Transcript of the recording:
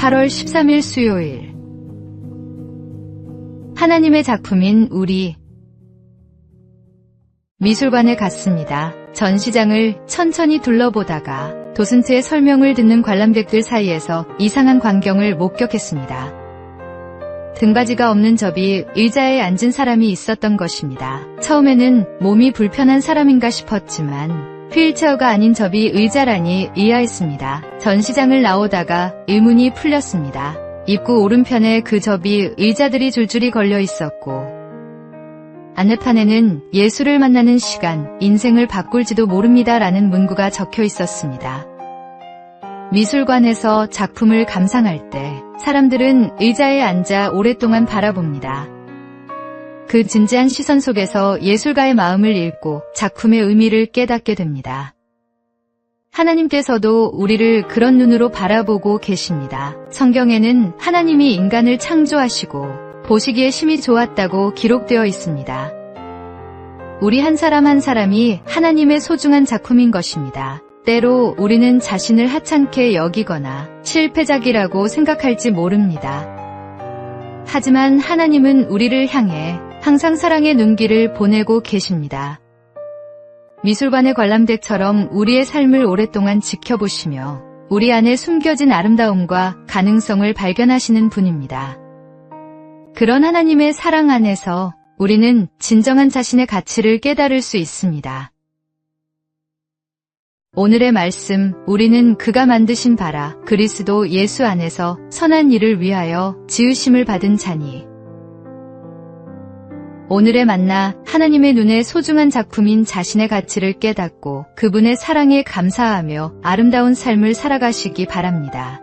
8월 13일 수요일 하나님의 작품인 우리 미술관에 갔습니다. 전시장을 천천히 둘러보다가 도슨트의 설명을 듣는 관람객들 사이에서 이상한 광경을 목격했습니다. 등받이가 없는 접이 의자에 앉은 사람이 있었던 것입니다. 처음에는 몸이 불편한 사람인가 싶었지만 휠체어가 아닌 접이 의자라니 이해했습니다. 전시장을 나오다가 의문이 풀렸습니다. 입구 오른편에 그 접이 의자들이 줄줄이 걸려 있었고 안내판에는 예수를 만나는 시간, 인생을 바꿀지도 모릅니다라는 문구가 적혀 있었습니다. 미술관에서 작품을 감상할 때 사람들은 의자에 앉아 오랫동안 바라봅니다. 그 진지한 시선 속에서 예술가의 마음을 읽고 작품의 의미를 깨닫게 됩니다. 하나님께서도 우리를 그런 눈으로 바라보고 계십니다. 성경에는 하나님이 인간을 창조하시고 보시기에 심히 좋았다고 기록되어 있습니다. 우리 한 사람 한 사람이 하나님의 소중한 작품인 것입니다. 때로 우리는 자신을 하찮게 여기거나 실패작이라고 생각할지 모릅니다. 하지만 하나님은 우리를 향해 항상 사랑의 눈길을 보내고 계십니다. 미술관의 관람객처럼 우리의 삶을 오랫동안 지켜보시며 우리 안에 숨겨진 아름다움과 가능성을 발견하시는 분입니다. 그런 하나님의 사랑 안에서 우리는 진정한 자신의 가치를 깨달을 수 있습니다. 오늘의 말씀, 우리는 그가 만드신 바라 그리스도 예수 안에서 선한 일을 위하여 지으심을 받은 자니. 오늘의 만나 하나님의 눈에 소중한 작품인 자신의 가치를 깨닫고 그분의 사랑에 감사하며 아름다운 삶을 살아가시기 바랍니다.